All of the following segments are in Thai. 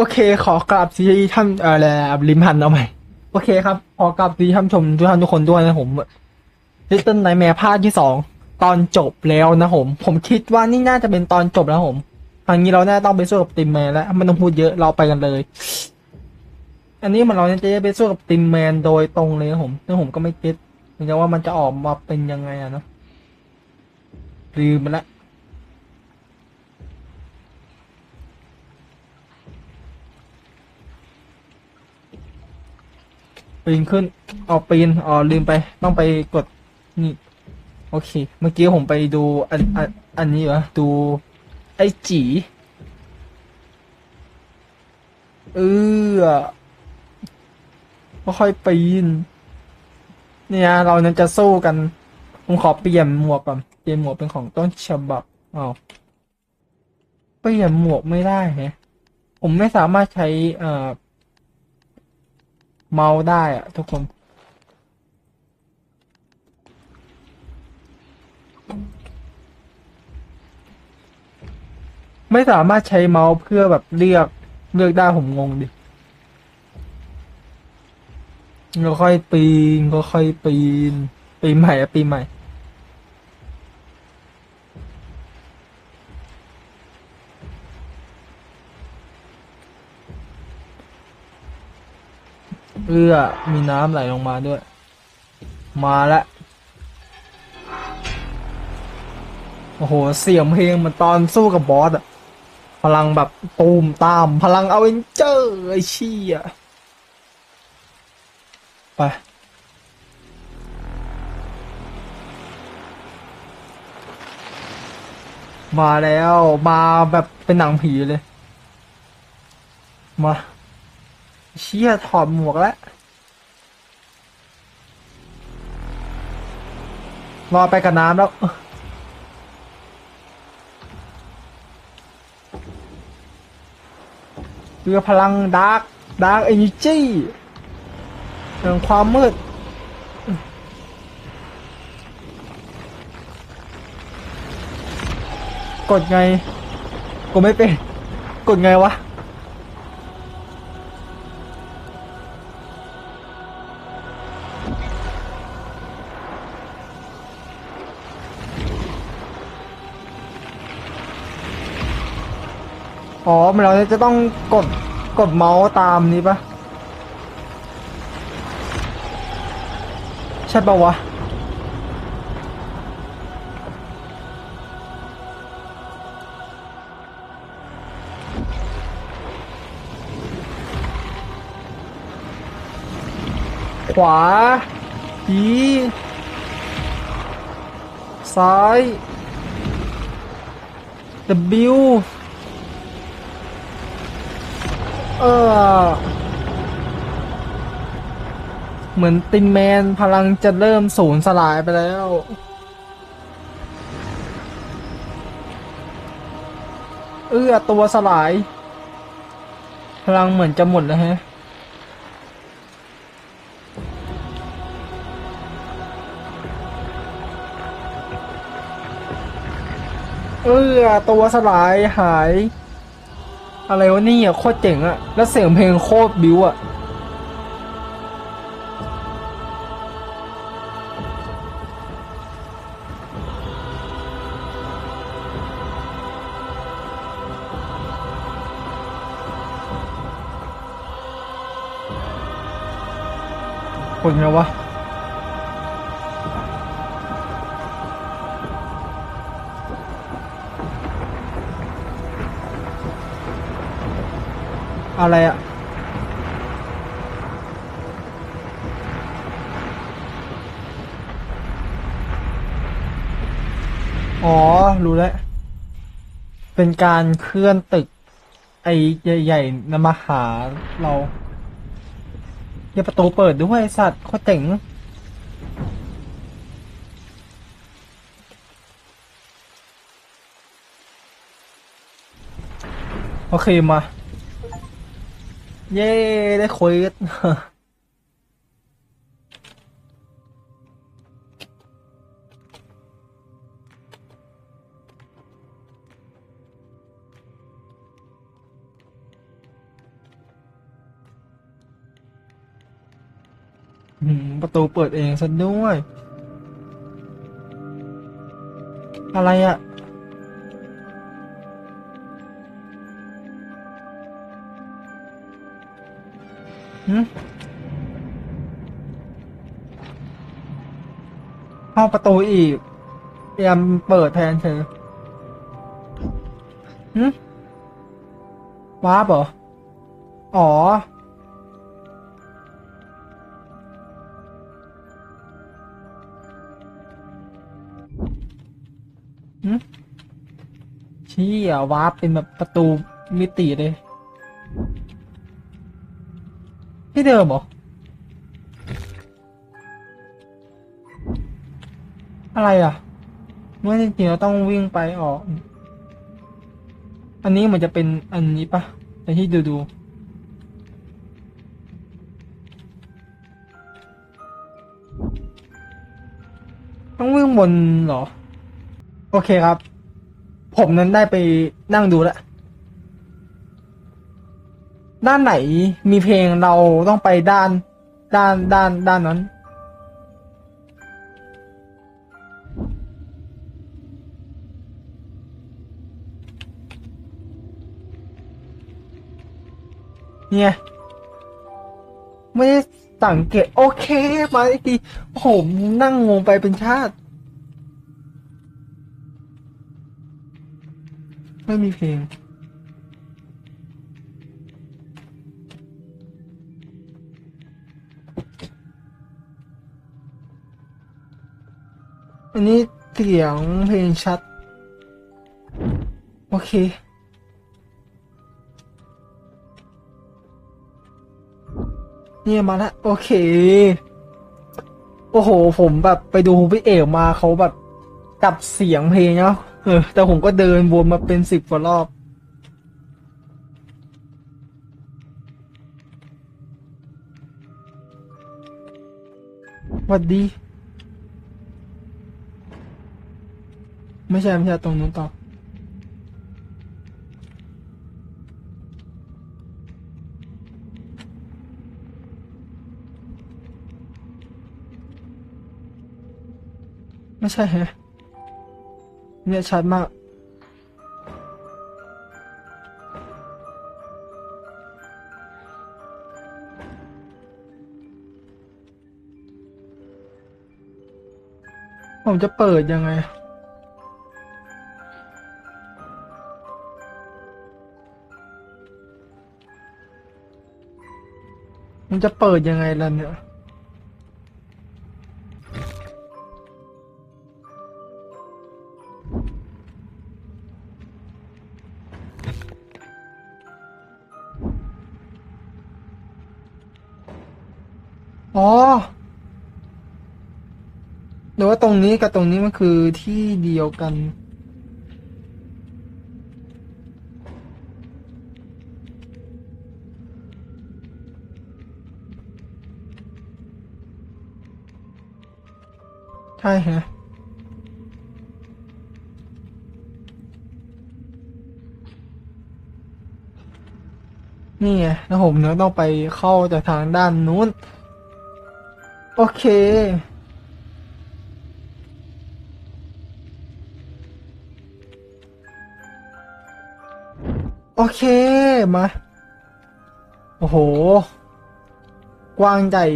โอเค ขอกราบที่ท่านเอ่ออะไรลิมพันเอาใหม่ โอเคครับ ขอกราบที่ท่านชมทุกท่านทุกคนด้วยนะผมลิตเติ้ลไนแมร์ภาคที่สองตอนจบแล้วนะผม ผมคิดว่านี่น่าจะเป็นตอนจบแล้วผมทางนี้เราน่าต้องไปสู้กับติมแมนแล้วไม่ต้องพูดเยอะเราไปกันเลย อันนี้มันเราจะได้ไปสู้กับติมแมนโดยตรงเลยนะผมซึ่งผมก็ไม่คิดเหมือนกันว่ามันจะออกมาเป็นยังไงอะเนาะลืมไปละ ปีนขึ้นเอาปีนอ๋อลืมไป ต้องไปกดนี่โอเค เมื่อกี้ผมไปดูอันอันอันนี้เหรอดูไอจีเออค่อยปีน เนี่ย เรานั้นจะสู้กัน ผมขอเปลี่ยนหมวกก่อนเปลี่ยนหมวกเป็นของต้นฉบับอ้าวเปลี่ยนหมวกไม่ได้ฮะผมไม่สามารถใช้อ่อ เมาได้อะทุกคน ไม่สามารถใช้เมาส์เพื่อแบบเลือกเลือกได้ผมงงดิก็ค่อยปีนก็ค่อยปีน ปีใหม่อะปีใหม่ เอื้อมีน้ำไหลลงมาด้วย มาแล้วโอ้โห เสียงเพลงมันตอนสู้กับบอสอะพลังแบบตูมตาม พลังเอาเวนเจอร์ไอ้ชี้อะไปมาแล้วมาแบบเป็นหนังผีเลย มา เชี่ยถอดหมวกแล้ว รอไปกับน้ำแล้ว เรือพลังดาร์กดาร์กเอเนจีแห่งความมืดกดไง กดไม่เป็น กดไงวะ อ๋อมันเราจะต้องกดกดเมาส์ตามนี้ปะใช่ปะวะ ขวาอีซ้าย W เออ เหมือนตินแมนพลังจะเริ่มสูญสลายไปแล้ว เอื้อตัวสลาย พลังเหมือนจะหมดแล้วฮะเอื้อตัวสลายหาย อะไรวะนี่อะโคตรเจ๋งอะ แล้วเสียงเพลงโคตรบิวอะคนไงวะ อะไรอะอ๋อ รู้แล้ว เป็นการเคลื่อนตึก ไอ้ใหญ่ๆนำมาหาเราเหี้ยประตูเปิดด้วยไอสัตว์โคตรเจ๋งโอเคมา เย้ ได้คุยกัประตูเปิดเองซะด้วย อะไรอะ่ะ เข้าประตูอีกพยายมเปิดแทนเธอหืมว้าบเหรอ อ๋อหืมเชี่ยวาร์ปเป็นแบบประตูมิติเลย เดิมเหรอ อะไรอะ เมื่อจริงๆเราต้องวิ่งไปออก อันนี้มันจะเป็นอันนี้ปะแต่ที่ดูดูต้องวิ่งบนเหรอ โอเคครับ ผมนั้นได้ไปนั่งดูแล้ว ด้านไหนมีเพลงเราต้องไปด้านด้านด้านด้านนั้น เนี่ยไม่ได้สังเกตโอเคมาอีกทีผมนั่งงงไปเป็นชาติ ไม่มีเพลง อันนี้เสียงเพลงชัด โอเค เนี่ยมาแล้วโอเค โอ้โห ผมแบบไปดูพี่เอกมาเขาแบบจับเสียงเพลงเนาะเออ แต่ผมก็เดินวนมาเป็นสิบกว่ารอบวัดดี ไม่ใช่ไม่ใช่ตรงนู้นต่อ ไม่ใช่ฮะเนี่ยชัดมากผมจะเปิดยังไง มันจะเปิดยังไงล่ะเนี่ยอ๋อหรือว่าตรงนี้กับตรงนี้มันคือที่เดียวกัน ใช่ฮะนี่ไงแล้วผมเนื้อต้องไปเข้าจากทางด้านนู้น โอเค โอเค มา โอ้โห กว้างใหญ่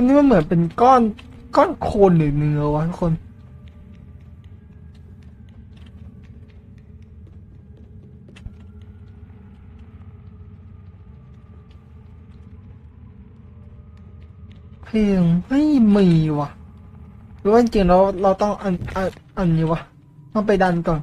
วันนี้มันเหมือนเป็นก้อนก้อนโคลนหรือเนื้อวะทุกคน เพลงไม่มีวะหรือว่าจริงเราเราต้องอันอันอันนี้วะต้องไปดันก่อน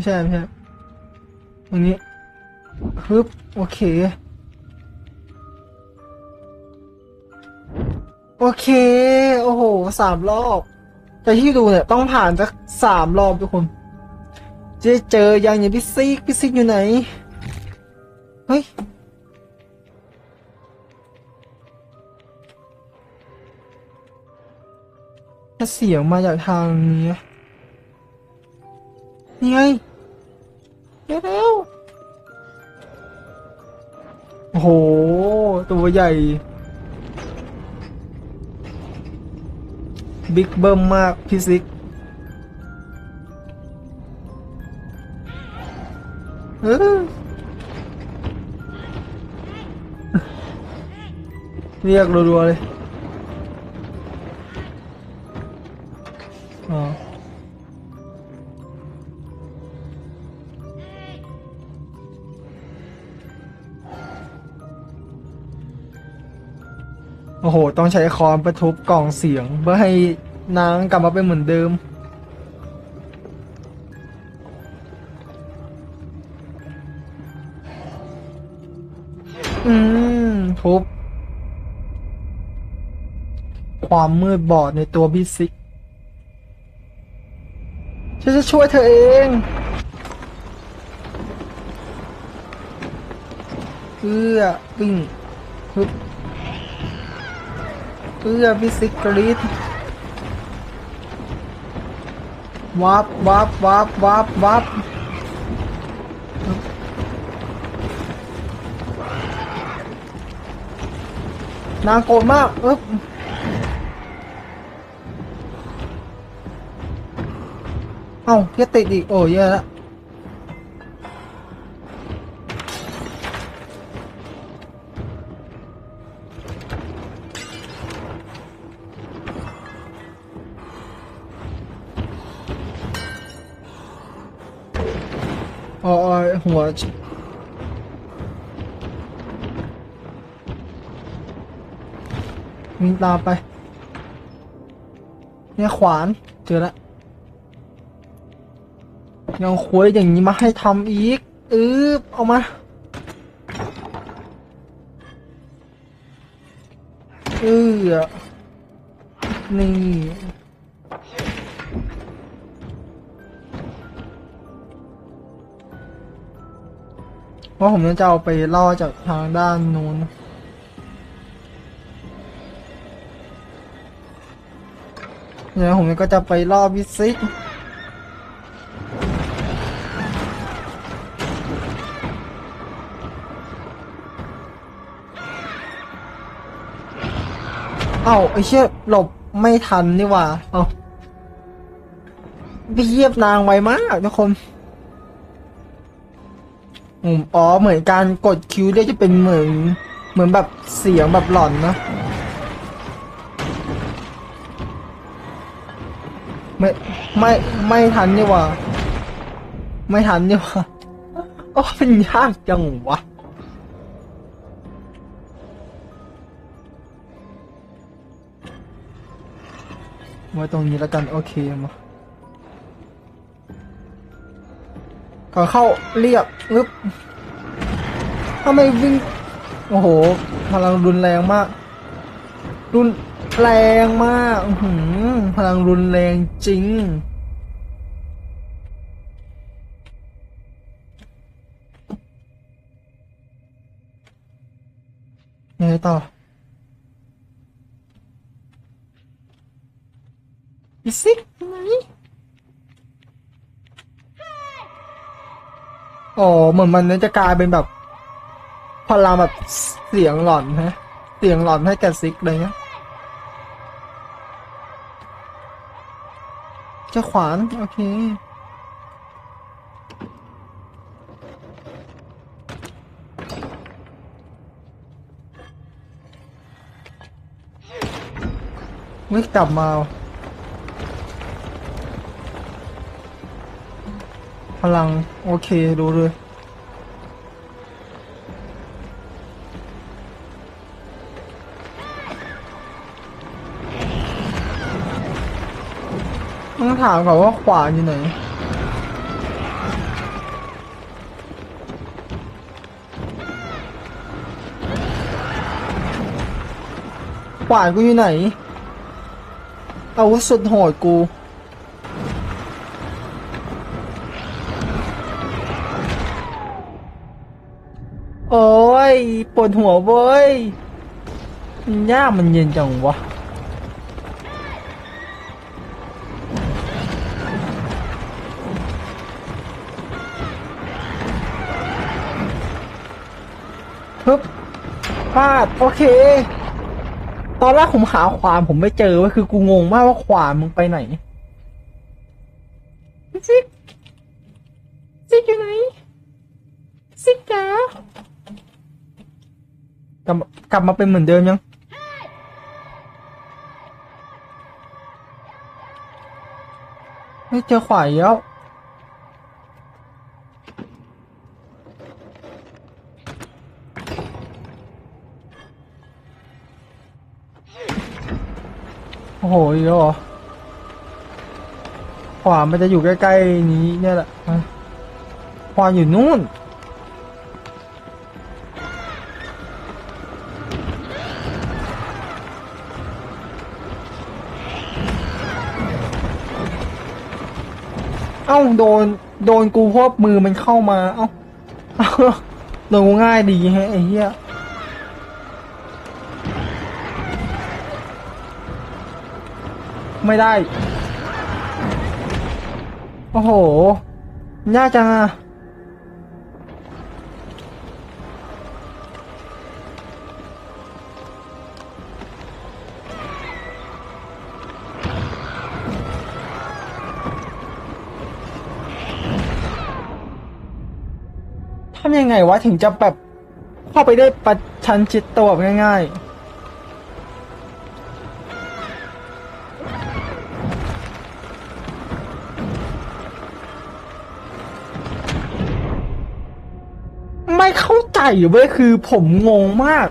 ไม่ใช่ไม่ใช่ตรงนี้ฮึบโอเค โอเค โอ้โหสามรอบแต่ที่ดูเนี่ยต้องผ่านสักสามรอบทุกคน จะเจอยังอย่างพี่ซิกพี่ซิกอยู่ไหน เฮ้ย ถ้าเสียงมาจากทางนี้นี่ไง เร็วโอ้โห ตัวใหญ่ บิ๊กเบิ้มมากพี่ซิก เออเรียกรัวๆเลย ใช้คอนประทุบกล่องเสียง เพื่อให้นางกลับมาเป็นเหมือนเดิม อืม ทุบ ความมืดบอดในตัวพี่ซิกฉันจะช่วยเธอเองเอื้อปิ้งฮึบ เอื้อพี่ซิกรีดวับวับวับวับวับนางโกรธมากอึ๊บเอ้าแค่ติดอีก โอ้แย่ละ หัวชวิ่งตามไป เนี่ยขวานเจอแล้วยังควยอย่างนี้มาให้ทำอีกอืบเอามาเออนี่ ว่าผมจะเอาไปล่อจากทางด้านนู้นเดี๋ยผมก็จะไปล่อวิซิกเอ้าไอ้เชี่ยหลบไม่ทันนี่ว่า เอ้าเยียบนางไวมากทุกคน อืมอ๋อเหมือนการกดคิวเรียกจะเป็นเหมือน เหมือนแบบเสียงแบบหลอนเนาะไม่ไม่ไม่ทันนี่ว่าไม่ทันนี่ว่าโอ้เป็นยากจังวะไว้ตรงนี้แล้วกัน โอเคมา ขอเข้าเรียบอึ๊บทำไมวิ่ง โอ้โห พลังรุนแรงมาก รุนแรงมากหือพลังรุนแรงจริง ยังไงต่ออีซิกไหน อ๋อเหมือนมันจะกลายเป็นแบบพลังแบบเสียงหลอนฮะเสียงหลอนให้แกซิกอะไรเงี้ยจะขวานโอเคไม่กลับมา พลัง โอเค ดูเลยต้องถามก่อนว่าขวาอยู่ไหนขวานกูอยู่ไหนเอาสุดโหดกู ปวดหัวเว้ยมันยากมันเย็นจังวะปึ๊บพลาดโอเค ตอนแรกผมหาขวานผมไม่เจอว่าคือกูงงมากว่าขวานมึงไปไหนซิกซิกอยู่ไหนซิกจ๋า กลับมาเป็นเหมือนเดิมยัง ไม่เจอขวานอีกแล้วโอ้โหอีกแล้วเหรอขวามันจะอยู่ใกล้ๆนี้เนี่ยแหละขวาอยู่นู่น โดนโดนกูพราะมือมันเข้ามา เอ้าเอ้าโดนกูง่ายดีแฮะไอ้เหี้ยไม่ได้ โอ้โหยากจังอะ ไงวะถึงจะแบบเข้าไปได้ประชันชิดตัวแบบง่ายๆ ไม่เข้าใจเว้ยคือผมงงมาก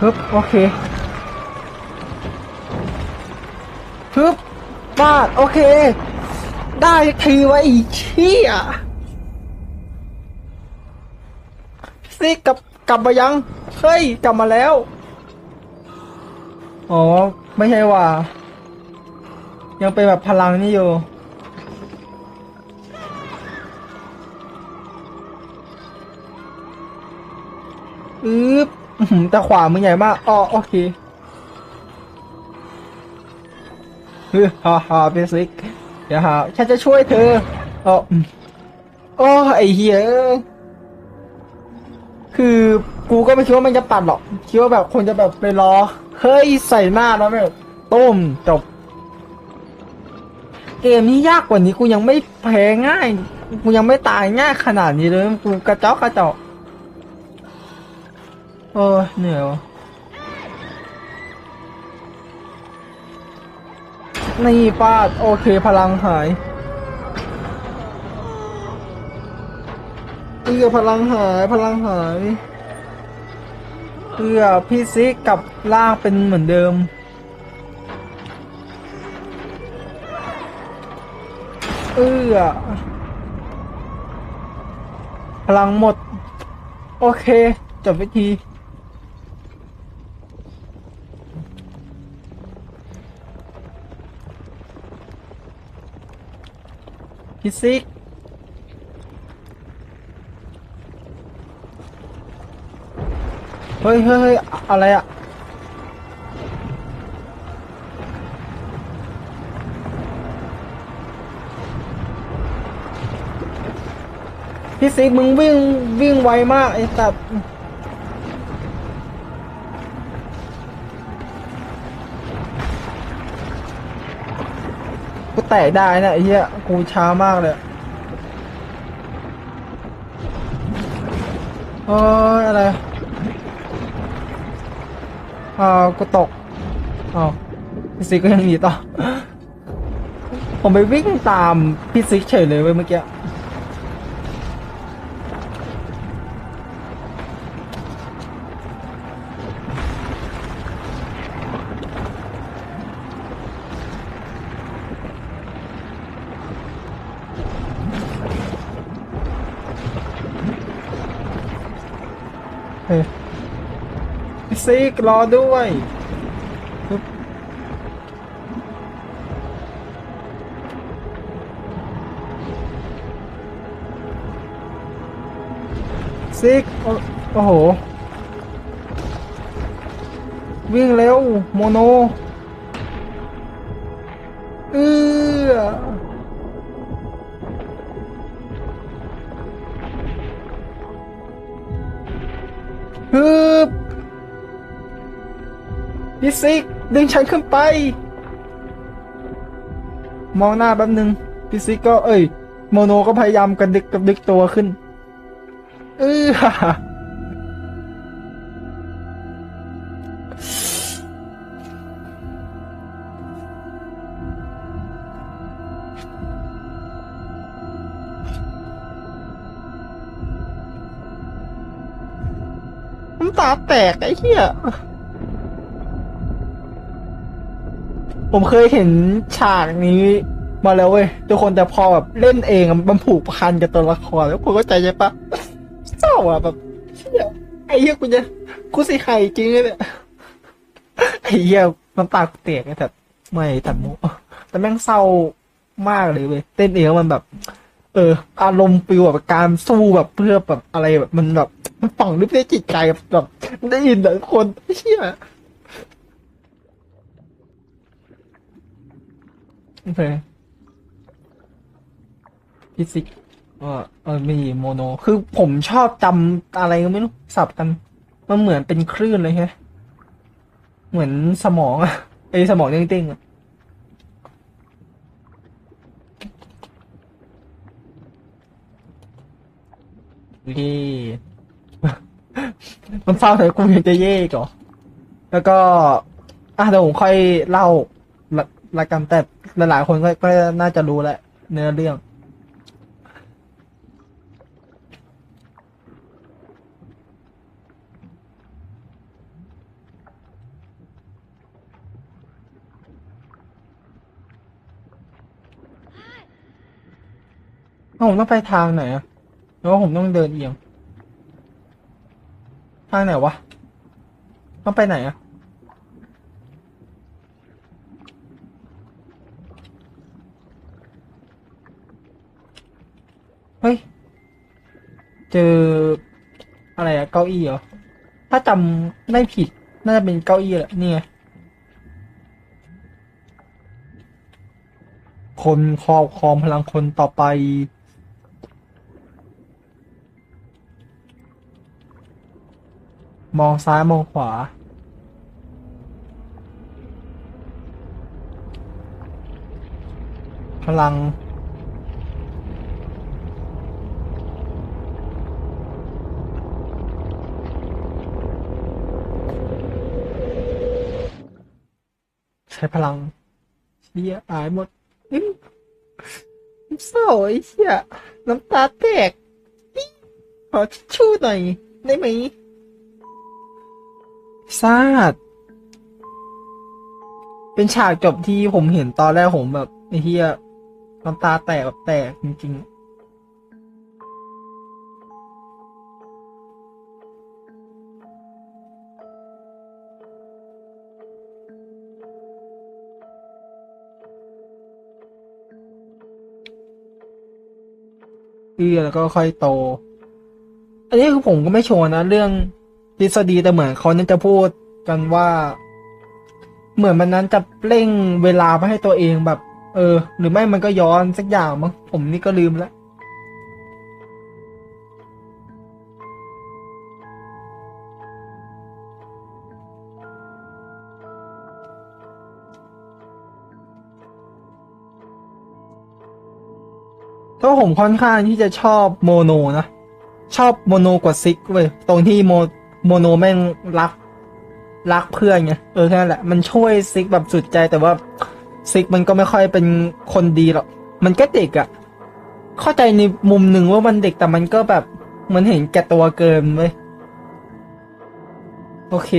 ฮึบโอเคฮึบปาโอเค ได้ทีไว้อีกเชี่ยซิกลับกลับมายัง เฮ้ย กลับมาแล้ว อ๋อ ไม่ใช่ว่า ยังเป็นแบบพลังนี่อยู่อืบ หือแต่ขวามึงใหญ่มากอ๋อโอเคเฮ้ยฮ่าฮ่าเป็นซิกเดี๋ยวหาฉันจะช่วยเธออ๋ออืมโอ้ไอเฮียเอ้ยคือกูก็ไม่คิดว่ามันจะปัดหรอกคิดว่าแบบคนจะแบบไปรอเฮ้ยใส่หน้าแล้วแบบต้มจบ เกมนี้ยากกว่านี้กูยังไม่แพ้ง่าย กูยังไม่ตายง่ายขนาดนี้เลยกูกระจอกกระจอก โอ้เหนื่อยวะนี่ฟาด โอเคพลังหายเอือพลังหายพลังหายเอือพี่ซิกกลับล่างเป็นเหมือนเดิม เอือพลังหมด โอเค จบวิธี พิซิก เฮ้ยเฮ้ยเฮ้ยอะอะไรอะพี่ซิกมึงวิ่งวิ่งไวมากไอ้สัตว์ แตะได้นะไอ้เหี้ยกูช้ามากเลยเอออะไรอ่าวกูตกอ้าวพี่ซิกก็ยังหนีต่อ ผมไปวิ่งตามพี่ซิกเฉยเลยเว้ยเมื่อกี้ ซิกรอด้วยซิก โอ้โห วิ่งเร็ว โมโน พี่ซิกดึงฉันขึ้นไป มองหน้าแป๊บนึงพี่ซิกก็เอ้ย โมโนก็พยายามกระดึกกระดึกตัวขึ้นเออน้ำตาแตกไอ้เหี้ย ผมเคยเห็นฉากนี้มาแล้วเว้ยทุกคนแต่พอแบบเล่นเองมันผูกพันกับตัวละครแล้วคุณเข้าใจใช่ปะเศร้าอะแบบเหี้ยไอ้เหี้ยกูจะกูสิไข่จริงเลยเนี่ยไอ้เหี้ยน้ำตากูแตกไอ้แต่ไม่แต่โมแต่แม่งเศร้ามากเลยเว้ยเต้นเองมันแบบ เออ อารมณ์ฟิลแบบการสู้แบบเพื่อแบบอะไรแบบมันแบบมันฝังลึกในจิตใจแบบได้ยินแต่คนเชี่ย โอเคฟิสิกส์เออเออมีโมโน คือผมชอบจำอะไรก็ไม่รู้สับกัน มันเหมือนเป็นคลื่นเลยใช่เหมือนสมองอะไอสมองเด้งๆอะเย่มันเศร้าแต่กูยังจะเย่ก่อแล้วก็ อะเดี๋ยวผมค่อยเล่า ละละกันแต่หลายๆคนก็ก็น่าจะรู้แหละเนื้อเรื่องแล้ผมต้องไปทางไหนอะหรือว่าผมต้องเดินเอียง ทางไหนวะ ต้องไปไหนอะ เฮ้ย เจออะไรอะเก้าอี้เหรอ ถ้าจำไม่ผิด น่าจะเป็นเก้าอี้แหละนี่ไงคนครอบครองพลังคนต่อไป มองซ้ายมองขวา พลัง ใช้พลังเชี่ยอายหมดอื้อเศร้าไอ้เชี่ยน้ำตาแตกอิ๊ะขอทิชชู่หน่อยได้ไหมซาดเป็นฉากจบที่ผมเห็นตอนแรกผมแบบไอ้เฮียน้ำตาแตกแบบแตกจริงๆ อื้อแล้วก็ค่อยโต อันนี้คือผมก็ไม่ชัวร์นะ เรื่องทฤษฎีแต่เหมือนเขานั้นจะพูดกันว่า เหมือนมันนั้นจะเร่งเวลาไปให้ตัวเองแบบ เออ หรือไม่มันก็ย้อนสักอย่างมั้งผมนี่ก็ลืมแล้ว ผมค่อนข้างที่จะชอบโมโนนะ ชอบโมโนกว่าซิกเว้ยตรงที่โมโมโนแม่งรัก รักเพื่อนไงเออแค่นั้นแหละ มันช่วยซิกแบบสุดใจแต่ว่าซิกมันก็ไม่ค่อยเป็นคนดีหรอก มันก็เด็กอะเข้าใจในมุมหนึ่งว่ามันเด็กแต่มันก็แบบมันเห็นแก่ตัวเกินเว้ยโอเค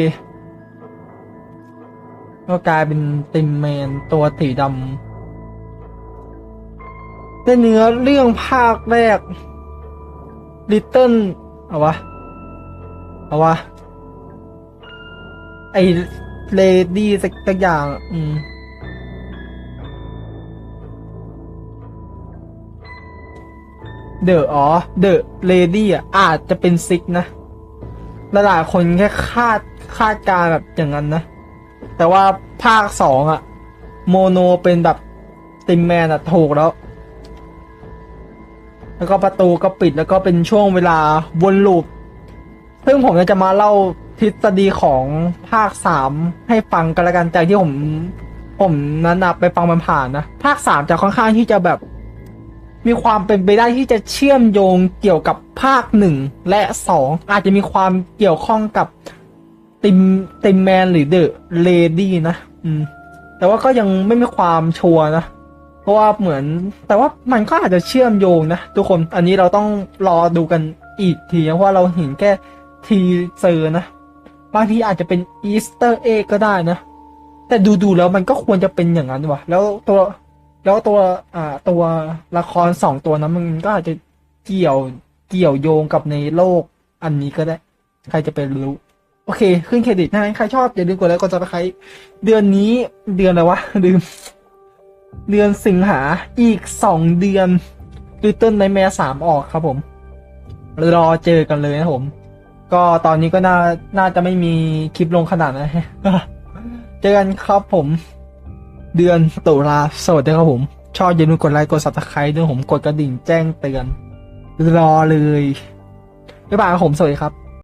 ก็กลายเป็นติมแมนตัวสีดำ แต่เนื้อเรื่องภาคแรกลิตเติ้ลเอาวะเพราะว่าไอเลดี้สักสักอย่าง อืม เดอะอ๋อ เดอะเลดี้อะ อาจจะเป็นซิกนะหลายๆคนแค่คาดคาดการแบบอย่างนั้นนะ แต่ว่าภาคสองอะ โมโนเป็นแบบติมแมนอะ ถูกแล้ว แล้วก็ประตูก็ปิดแล้วก็เป็นช่วงเวลาวนลูป ซึ่งผมจะมาเล่าทฤษฎีของภาคสามให้ฟังกันละกันจากที่ผม ผมนั้นนะไปฟังมันผ่านนะภาคสามจะค่อนข้างที่จะแบบ มีความเป็นไปได้ที่จะเชื่อมโยงเกี่ยวกับภาคหนึ่งและสองอาจจะมีความเกี่ยวข้องกับติมติมแมนหรือเดอะเลดี้นะ อืม แต่ว่าก็ยังไม่มีความชัวร์นะ เพราะว่าเหมือนแต่ว่ามันก็อาจจะเชื่อมโยงนะทุกคนอันนี้เราต้องรอดูกันอีกทีนะเพราะว่าเราเห็นแค่ทีเซอร์นะ บางทีอาจจะเป็นอีสเตอร์เอก็ได้นะ แต่ดูๆแล้วมันก็ควรจะเป็นอย่างนั้นว่ะแล้วตัวแล้วตัวอ่าตัวละครสองตัวนั้นมันก็อาจจะเกี่ยวเกี่ยวโยงกับในโลกอันนี้ก็ได้ ใครจะไปรู้ โอเค ขึ้นเครดิตนะใครชอบอย่าลืมกดไลค์กดซับสไครต์เดือนนี้เดือนอะไรวะลืม เดือนสิงหาอีกสองเดือนลิตเติ้ลในแม่สามออกครับผม รอเจอกันเลยนะผม ก็ตอนนี้ก็น่าน่าจะไม่มีคลิปลงขนาดนั้นเจอกันครับผม เดือนตุลาสวัสดีครับผม ชอบอย่าลืมกดไลค์กด subscribe ด้วยผมกดกระดิ่งแจ้งเตือน รอเลยบ๊ายบายครับผมสวัสดีครับ